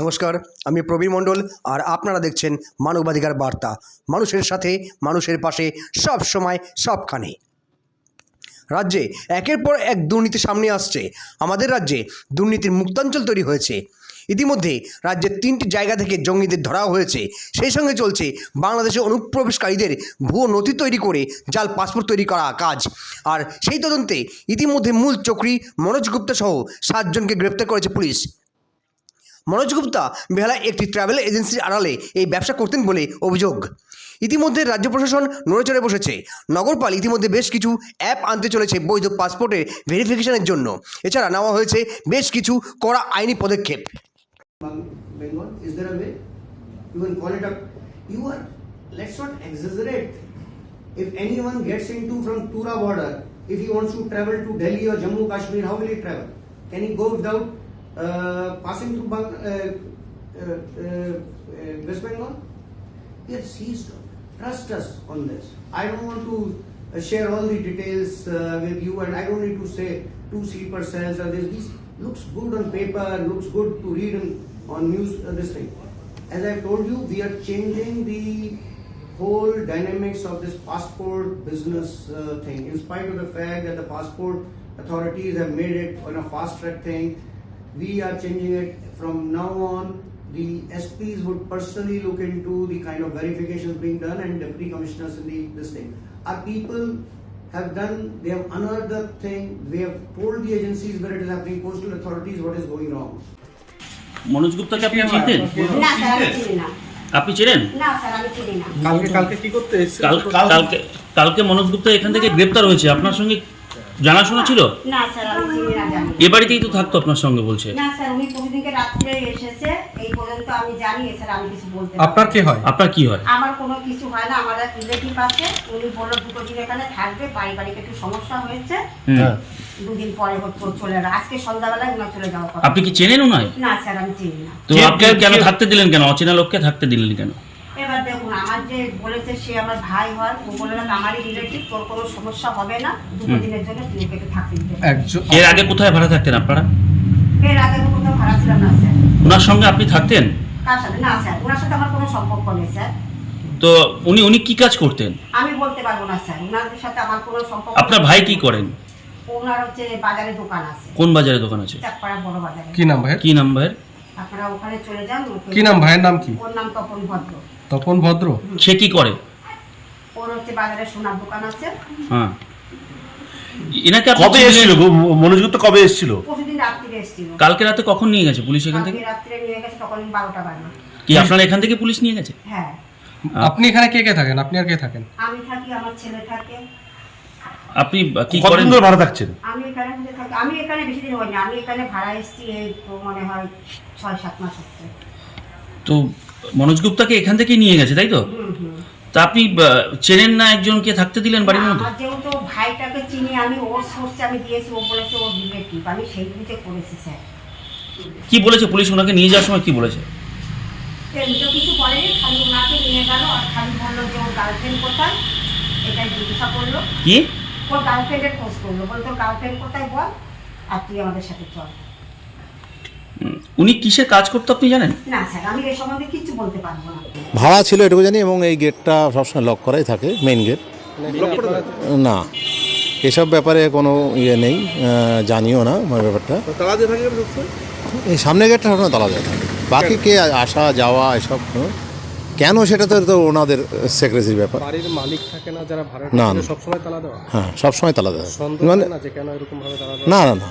নমস্কার, আমি প্রবীর মণ্ডল আর আপনারা দেখছেন মানবাধিকার বার্তা, মানুষের সাথে, মানুষের পাশে, সব সময়, সবখানে। রাজ্যে একের পর এক দুর্নীতি সামনে আসছে। আমাদের রাজ্যে দুর্নীতির মুক্তাঞ্চল তৈরি হয়েছে। ইতিমধ্যে রাজ্যের তিনটি জায়গা থেকে জঙ্গিদের ধরাও হয়েছে। সেই সঙ্গে চলছে বাংলাদেশে অনুপ্রবেশকারীদের ভুয়ো নথি তৈরি করে জাল পাসপোর্ট তৈরি করা কাজ। আর সেই তদন্তে ইতিমধ্যে মূল চক্রী মনোজ গুপ্তা সহ সাতজনকে গ্রেপ্তার করেছে পুলিশ। মনোজ গুপ্তা বেহালায় একটি ট্রাভেল এজেন্সির আড়ালে এই ব্যবসা করতেন বলে অভিযোগ। ইতিমধ্যে রাজ্য প্রশাসন নড়েচড়ে বসেছে। নগরপাল ইতিমধ্যে বেশ কিছু অ্যাপ আনতে চলেছে বৈধ পাসপোর্টের ভেরিফিকেশনের জন্য। এছাড়া নেওয়া হয়েছে বেশ কিছু কড়া আইনি পদক্ষেপ। Passing through Bang- uh, uh, uh, uh, West Bengal? Are seized. Trust us on this. I don't want to uh, share all the details uh, with you, and I don't need to say two sleeper cells or this. This looks good on paper, looks good to read on, on news. Uh, this thing. As I told you, we are changing the whole dynamics of this passport business uh, thing. In spite of the fact that the passport authorities have made it on a fast track thing, we are changing it from now on. The SPs would personally look into the kind of verifications being done and deputy commissioners in the this thing. Our people have done, they have unearthed the thing, we have told the agencies where it is happening, postal authorities what is going wrong. Manoj গুপ্তাকে আপনি চিনতেন না sir আমি চিনি না আপনি চেনেন না sir আমি চিনি না কালকে কালকে কি করতে কালকে কালকে মনোজ গুপ্তা এখান থেকে গ্রেপ্তার হয়েছে আপনার সঙ্গে জানাশোনা ছিল? না স্যার আমি চিনি না জানি এ বাড়িতেই তো থাকতো আপনার সঙ্গে বলছে। না স্যার উনি প্রতিদিনকে রাত্রে এসেছে এই পর্যন্ত আমি জানি স্যার আমি কিছু বলতে পারব না। আপনার কে হয়? আপনার কি হয়? আমার কোনো কিছু হয় না আমার এক রিলেটিভ আছে উনি বলল দুটো দিন এখানে থাকবে পারিবারিক একটু সমস্যা হয়েছে। হুম। হ্যাঁ। দুদিন পরে হচ্ছে চলে যাবে আজকে সন্ধ্যাবেলায় উনার চলে যাওয়ার কথা। আপনি কি চেনেন উনায়? না স্যার আমি চিনি না। তো আপনি কেন থাকতে দিলেন কেন? অচেনা লোককে থাকতে দিলেন কেন? যে বলেছে সে আমার ভাই হয় ও বলে না আমারই রিলেটিভ তোর কোনো সমস্যা হবে না দুটো দিনের জন্য তুই ওকে থাকতে একজন এর আগে কোথায় ভাড়া থাকতেন আপনারা? এর আগে তো কোথাও ভাড়া ছিলাম না স্যার। ওনার সঙ্গে আপনি থাকতেন? কার সাথে? না স্যার ওনার সাথে আমার কোনো সম্পর্ক নেই স্যার। তো উনি উনি কি কাজ করতেন? আমি বলতে পারব না স্যার ওনার সাথে আমার কোনো সম্পর্ক আপনার ভাই কি করেন? ওনার হচ্ছে বাজারে দোকান আছে। কোন বাজারে দোকান আছে? চাকপাড়া বড় বাজারে। কি নাম ভাইয়ের? কি নাম ভাইয়ের? আপনারা ওখানে চলে যান কি নাম ভাইয়ের নাম কি? ওর নাম তপন ভদ্র। তপন ভদ্র? সে কি করে? ওর হচ্ছে বাজারে সোনার দোকান আছে। হ্যাঁ। এনাকে আপনি কবে চিনলেন? এসেছিল? গো- মনোজগুপ্ত কবে এসেছিল? প্রতিদিন রাত্রিরে এসেছিল। কালকে রাতে কখন নিয়ে গেছে পুলিশ এখান থেকে? কালকে রাত্রে নিয়ে গেছে তখন বারোটা বাজে। কি আপনারা এখান থেকে পুলিশ নিয়ে গেছে? হ্যাঁ। আপনি এখানে কে কে থাকেন? আপনি আর কে থাকেন? আমি থাকি আমার ছেলে থাকে। আপনি কি করেন? কতদিন ধরে ভাড়া থাকছেন? আমি এখানে মধ্যে থাকি। আমি এখানে বেশি দিন হয়নি। আমি এখানে ভাড়া এসেছি এই তো মনে হয় ছয় সাত মাস হচ্ছে। তো মনোজ গুপ্তাকে এখান থেকে নিয়ে গেছে তাই তো? তা আপনি চেনেন না একজনকে থাকতে দিলেন বাড়ির মধ্যে? যেহেতু ভাইটাকে চিনি আমি ওর সোর্সে আমি দিয়েছি ও বলেছে ওর রিলেটিভ আমি সেই বুঝে করেছি স্যার। কি বলেছে পুলিশ? ওনাকে নিয়ে যাওয়ার সময় কি বলেছে? তো কিছু বলেনি খালি ওনাকে নিয়ে গেল আর খালি বলল যে ওর গার্লফ্রেন্ড কোথায়? এটাই জিজ্ঞাসা করল। কি? ওর গার্লফ্রেন্ডের খোঁজ করল। বলতো গার্লফ্রেন্ড কোথায় বল আর তুই আমাদের সাথে চল। উনি কিসের কাজ করতো আপনি জানেন? না স্যার আমি এই সম্বন্ধে কিছু বলতে পারব না। ভাড়া ছিল এটুকু জানি এবং এই গেটটা সবসময় লক করাই থাকে মেইন গেট না এসব ব্যাপারে কোনো ইয়ে নেই জানিও না আমার ব্যাপারটা। এই সামনে গেটটা সবসময় তালা দেওয়া থাকে বাকি কে আসা যাওয়া এসব কোনো- কেন সেটা তো তো ওনাদের সেক্রেটারির ব্যাপার। বাড়ির মালিক থাকে না যারা ভাড়া না, সবসময় তালা দেওয়া হ্যাঁ সবসময় তালা দেওয়া মানে না যে কেন এরকম ভাবে তালা দেওয়া না না না।